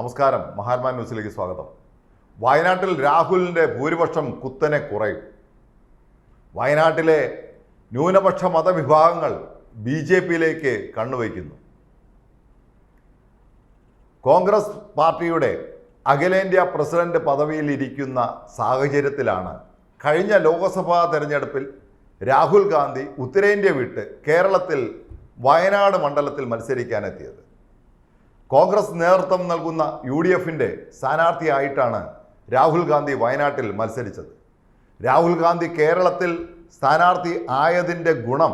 നമസ്കാരം. മഹാത്മാ ന്യൂസിലേക്ക് സ്വാഗതം. വയനാട്ടിൽ രാഹുലിന്റെ ഭൂരിപക്ഷം കുത്തനെ കുറയും. വയനാട്ടിലെ ന്യൂനപക്ഷ മതവിഭാഗങ്ങൾ ബി ജെ പിയിലേക്ക് കണ്ണുവയ്ക്കുന്നു. കോൺഗ്രസ് പാർട്ടിയുടെ അഖിലേന്ത്യാ പ്രസിഡന്റ് പദവിയിൽ ഇരിക്കുന്ന സാഹചര്യത്തിലാണ് കഴിഞ്ഞ ലോക്സഭാ തെരഞ്ഞെടുപ്പിൽ രാഹുൽ ഗാന്ധി ഉത്തരേന്ത്യ വിട്ട് കേരളത്തിൽ വയനാട് മണ്ഡലത്തിൽ മത്സരിക്കാനെത്തിയത്. കോൺഗ്രസ് നേതൃത്വം നൽകുന്ന യു ഡി എഫിന്റെ സ്ഥാനാർത്ഥിയായിട്ടാണ് രാഹുൽ ഗാന്ധി വയനാട്ടിൽ മത്സരിച്ചത്. രാഹുൽ ഗാന്ധി കേരളത്തിൽ സ്ഥാനാർത്ഥി ആയതിന്റെ ഗുണം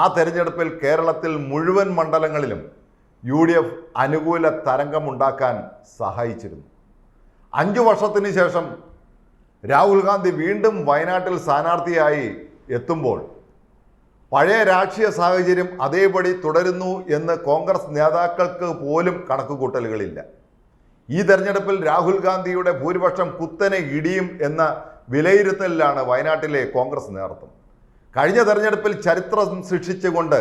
ആ തെരഞ്ഞെടുപ്പിൽ കേരളത്തിൽ മുഴുവൻ മണ്ഡലങ്ങളിലും യു ഡി എഫ് അനുകൂല തരംഗമുണ്ടാക്കാൻ സഹായിച്ചിരുന്നു. അഞ്ചു വർഷത്തിന് ശേഷം രാഹുൽ ഗാന്ധി വീണ്ടും വയനാട്ടിൽ സ്ഥാനാർത്ഥിയായി എത്തുമ്പോൾ പഴയ രാഷ്ട്രീയ സാഹചര്യം അതേപടി തുടരുന്നു എന്ന് കോൺഗ്രസ് നേതാക്കൾക്ക് പോലും കണക്കുകൂട്ടലുകളില്ല. ഈ തെരഞ്ഞെടുപ്പിൽ രാഹുൽ ഗാന്ധിയുടെ ഭൂരിപക്ഷം കുത്തനെ ഇടിയും എന്ന വിലയിരുത്തലിലാണ് വയനാട്ടിലെ കോൺഗ്രസ് നേതൃത്വം. കഴിഞ്ഞ തെരഞ്ഞെടുപ്പിൽ ചരിത്രം സൃഷ്ടിച്ചുകൊണ്ട്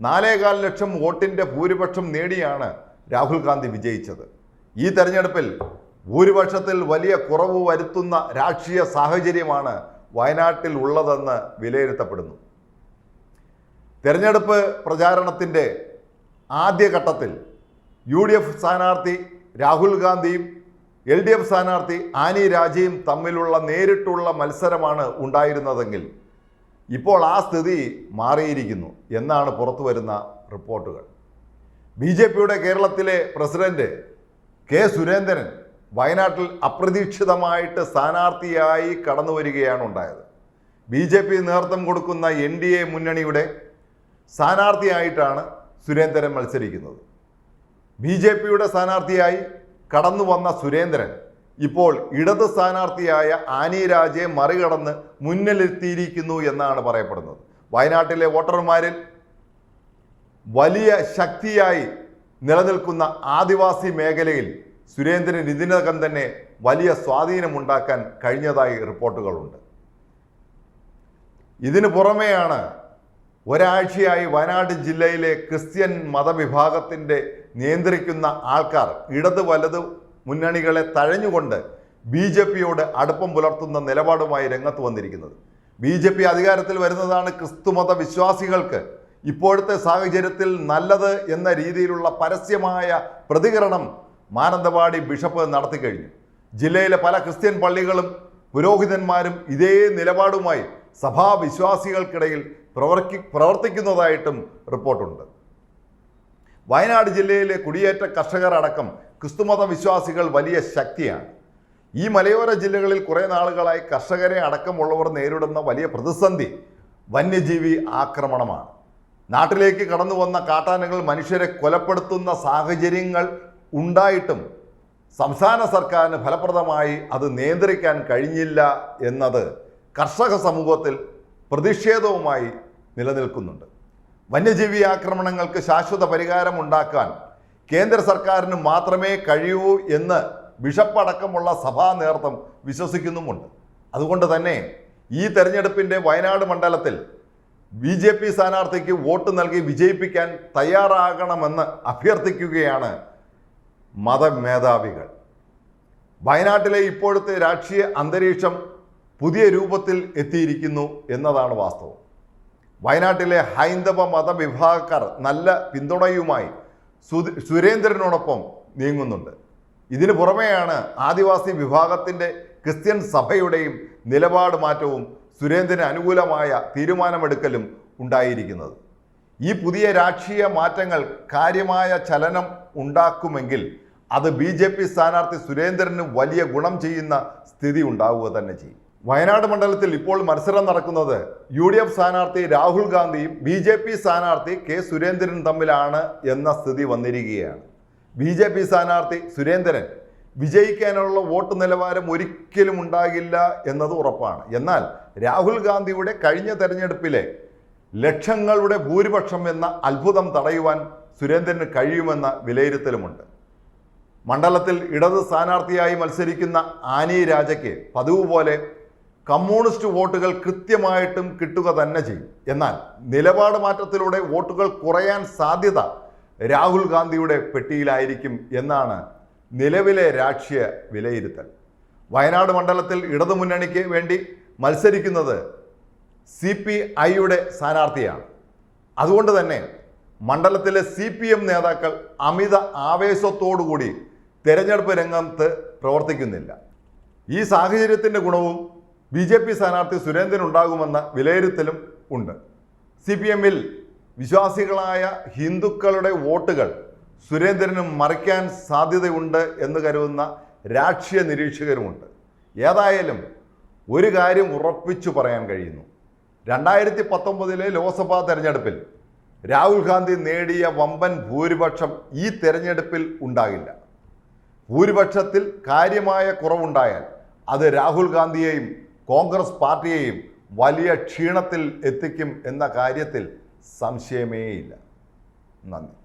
നാലേകാൽ ലക്ഷം വോട്ടിന്റെ ഭൂരിപക്ഷം നേടിയാണ് രാഹുൽ ഗാന്ധി വിജയിച്ചത്. ഈ തെരഞ്ഞെടുപ്പിൽ ഭൂരിപക്ഷത്തിൽ വലിയ കുറവ് വരുത്തുന്ന രാഷ്ട്രീയ സാഹചര്യമാണ് വയനാട്ടിൽ ഉള്ളതെന്ന് വിലയിരുത്തപ്പെടുന്നു. തെരഞ്ഞെടുപ്പ് പ്രചാരണത്തിന്റെ ആദ്യഘട്ടത്തിൽ യു ഡി എഫ് സ്ഥാനാർത്ഥി രാഹുൽ ഗാന്ധിയും എൽ ഡി എഫ് സ്ഥാനാർത്ഥി ആനി രാജയും തമ്മിലുള്ള നേരിട്ടുള്ള മത്സരമാണ് ഉണ്ടായിരുന്നതെങ്കിൽ ഇപ്പോൾ ആ സ്ഥിതി മാറിയിരിക്കുന്നു എന്നാണ് പുറത്തു വരുന്ന റിപ്പോർട്ടുകൾ. ബി ജെ പിയുടെ കേരളത്തിലെ പ്രസിഡന്റ് കെ സുരേന്ദ്രൻ വയനാട്ടിൽ അപ്രതീക്ഷിതമായിട്ട് സ്ഥാനാർത്ഥിയായി കടന്നു വരികയാണ് ഉണ്ടായത്. ബി ജെ പി നേതൃത്വം കൊടുക്കുന്ന എൻ ഡി എ മുന്നണിയുടെ സ്ഥാനാർത്ഥിയായിട്ടാണ് സുരേന്ദ്രൻ മത്സരിക്കുന്നത്. ബി ജെ പിയുടെ സ്ഥാനാർത്ഥിയായി കടന്നു വന്ന സുരേന്ദ്രൻ ഇപ്പോൾ ഇടത് സ്ഥാനാർത്ഥിയായ ആനി രാജയെ മറികടന്ന് മുന്നിലെത്തിയിരിക്കുന്നു എന്നാണ് പറയപ്പെടുന്നത്. വയനാട്ടിലെ വോട്ടർമാരിൽ വലിയ ശക്തിയായി നിലനിൽക്കുന്ന ആദിവാസി മേഖലയിൽ സുരേന്ദ്രൻ ഇതിനകം തന്നെ വലിയ സ്വാധീനമുണ്ടാക്കാൻ കഴിഞ്ഞതായി റിപ്പോർട്ടുകളുണ്ട്. ഇതിനു പുറമെയാണ് ഒരാഴ്ചയായി വയനാട് ജില്ലയിലെ ക്രിസ്ത്യൻ മതവിഭാഗത്തിന്റെ നിയന്ത്രിക്കുന്ന ആൾക്കാർ ഇടത് വലത് മുന്നണികളെ തഴഞ്ഞുകൊണ്ട് ബി ജെ പിയോട് അടുപ്പം പുലർത്തുന്ന നിലപാടുമായി രംഗത്ത് വന്നിരിക്കുന്നത്. ബി ജെ പി അധികാരത്തിൽ വരുന്നതാണ് ക്രിസ്തുമത വിശ്വാസികൾക്ക് ഇപ്പോഴത്തെ സാഹചര്യത്തിൽ നല്ലത് എന്ന രീതിയിലുള്ള പരസ്യമായ പ്രതികരണം മാനന്തവാടി ബിഷപ്പ് നടത്തിക്കഴിഞ്ഞു. ജില്ലയിലെ പല ക്രിസ്ത്യൻ പള്ളികളും പുരോഹിതന്മാരും ഇതേ നിലപാടുമായി സഭാവിശ്വാസികൾക്കിടയിൽ പ്രവർത്തി പ്രവർത്തിക്കുന്നതായിട്ടും റിപ്പോർട്ടുണ്ട്. വയനാട് ജില്ലയിലെ കുടിയേറ്റ കർഷകർ അടക്കം ക്രിസ്തുമത വിശ്വാസികൾ വലിയ ശക്തിയാണ്. ഈ മലയോര ജില്ലകളിൽ കുറേ നാളുകളായി കർഷകരെ അടക്കമുള്ളവർ നേരിടുന്ന വലിയ പ്രതിസന്ധി വന്യജീവി ആക്രമണമാണ്. നാട്ടിലേക്ക് കടന്നു വന്ന കാട്ടാനകൾ മനുഷ്യരെ കൊലപ്പെടുത്തുന്ന സാഹചര്യങ്ങൾ ഉണ്ടായിട്ടും സംസ്ഥാന സർക്കാരിന് ഫലപ്രദമായി അത് നിയന്ത്രിക്കാൻ കഴിഞ്ഞില്ല എന്നത് കർഷക സമൂഹത്തിൽ പ്രതിഷേധവുമായി നിലനിൽക്കുന്നുണ്ട്. വന്യജീവി ആക്രമണങ്ങൾക്ക് ശാശ്വത പരിഹാരം ഉണ്ടാക്കാൻ കേന്ദ്ര സർക്കാരിന് മാത്രമേ കഴിയൂ എന്ന് വിഷപ്പടക്കമുള്ള സഭാ നേതൃത്വം വിശ്വസിക്കുന്നുമുണ്ട്. അതുകൊണ്ട് തന്നെ ഈ തെരഞ്ഞെടുപ്പിന്റെ വയനാട് മണ്ഡലത്തിൽ ബി ജെ പി സ്ഥാനാർത്ഥിക്ക് വോട്ട് നൽകി വിജയിപ്പിക്കാൻ തയ്യാറാകണമെന്ന് അഭ്യർത്ഥിക്കുകയാണ് മതമേധാവികൾ. വയനാട്ടിലെ ഇപ്പോഴത്തെ രാഷ്ട്രീയ അന്തരീക്ഷം പുതിയ രൂപത്തിൽ എത്തിയിരിക്കുന്നു എന്നതാണ് വാസ്തവം. വയനാട്ടിലെ ഹൈന്ദവ മതവിഭാഗക്കാർ നല്ല പിന്തുണയുമായി സുരേന്ദ്രനോടൊപ്പം നീങ്ങുന്നുണ്ട്. ഇതിനു പുറമെയാണ് ആദിവാസി വിഭാഗത്തിന്റെ ക്രിസ്ത്യൻ സഭയുടെയും നിലപാട് മാറ്റവും സുരേന്ദ്രന് അനുകൂലമായ തീരുമാനമെടുക്കലും ഉണ്ടായിരിക്കുന്നത്. ഈ പുതിയ രാഷ്ട്രീയ മാറ്റങ്ങൾ കാര്യമായ ചലനം ഉണ്ടാക്കുമെങ്കിൽ അത് ബി ജെ പി സ്ഥാനാർത്ഥി സുരേന്ദ്രന് വലിയ ഗുണം ചെയ്യുന്ന സ്ഥിതി ഉണ്ടാവുക തന്നെ ചെയ്യും. വയനാട് മണ്ഡലത്തിൽ ഇപ്പോൾ മത്സരം നടക്കുന്നത് യു ഡി എഫ് സ്ഥാനാർത്ഥി രാഹുൽ ഗാന്ധിയും ബി ജെ പി സ്ഥാനാർത്ഥി കെ സുരേന്ദ്രൻ തമ്മിലാണ് എന്ന സ്ഥിതി വന്നിരിക്കുകയാണ്. ബി ജെ പി സ്ഥാനാർത്ഥി സുരേന്ദ്രൻ വിജയിക്കാനുള്ള വോട്ട് നിലവാരം ഒരിക്കലും ഉണ്ടാകില്ല എന്നത് ഉറപ്പാണ്. എന്നാൽ രാഹുൽ ഗാന്ധിയുടെ കഴിഞ്ഞ തെരഞ്ഞെടുപ്പിലെ ലക്ഷങ്ങളുടെ ഭൂരിപക്ഷം എന്ന അത്ഭുതം തടയുവാൻ സുരേന്ദ്രന് കഴിയുമെന്ന വിലയിരുത്തലുമുണ്ട്. മണ്ഡലത്തിൽ ഇടത് സ്ഥാനാർത്ഥിയായി മത്സരിക്കുന്ന ആനി രാജയ്ക്ക് പതിവ് പോലെ കമ്മ്യൂണിസ്റ്റ് വോട്ടുകൾ കൃത്യമായിട്ടും കിട്ടുക തന്നെ ചെയ്യും. എന്നാൽ നിലപാട് മാറ്റത്തിലൂടെ വോട്ടുകൾ കുറയാൻ സാധ്യത രാഹുൽ ഗാന്ധിയുടെ പെട്ടിയിലായിരിക്കും എന്നാണ് നിലവിലെ രാഷ്ട്രീയ വിലയിരുത്തൽ. വയനാട് മണ്ഡലത്തിൽ ഇടതുമുന്നണിക്ക് വേണ്ടി മത്സരിക്കുന്നത് സി പി ഐയുടെ സ്ഥാനാർത്ഥിയാണ്. അതുകൊണ്ട് തന്നെ മണ്ഡലത്തിലെ സി പി എം നേതാക്കൾ അമിത ആവേശത്തോടുകൂടി തെരഞ്ഞെടുപ്പ് രംഗത്ത് പ്രവർത്തിക്കുന്നില്ല. ഈ സാഹചര്യത്തിന്റെ ഗുണവും ബി ജെ പി സ്ഥാനാർത്ഥി സുരേന്ദ്രൻ ഉണ്ടാകുമെന്ന വിലയിരുത്തലും ഉണ്ട്. സി പി എമ്മിൽ വിശ്വാസികളായ ഹിന്ദുക്കളുടെ വോട്ടുകൾ സുരേന്ദ്രന് മറിക്കാൻ സാധ്യതയുണ്ട് എന്ന് കരുതുന്ന രാഷ്ട്രീയ നിരീക്ഷകരുമുണ്ട്. ഏതായാലും ഒരു കാര്യം ഉറപ്പിച്ചു പറയാൻ കഴിയുന്നു. രണ്ടായിരത്തി പത്തൊമ്പതിലെ ലോക്സഭാ തെരഞ്ഞെടുപ്പിൽ രാഹുൽ ഗാന്ധി നേടിയ വമ്പൻ ഭൂരിപക്ഷം ഈ തെരഞ്ഞെടുപ്പിൽ ഉണ്ടാകില്ല. ഭൂരിപക്ഷത്തിൽ കാര്യമായ കുറവുണ്ടായാൽ അത് രാഹുൽ ഗാന്ധിയെയും കോൺഗ്രസ് പാർട്ടിയെയും വലിയ ക്ഷീണത്തിൽ എത്തിക്കും എന്ന കാര്യത്തിൽ സംശയമേയില്ല. നന്ദി.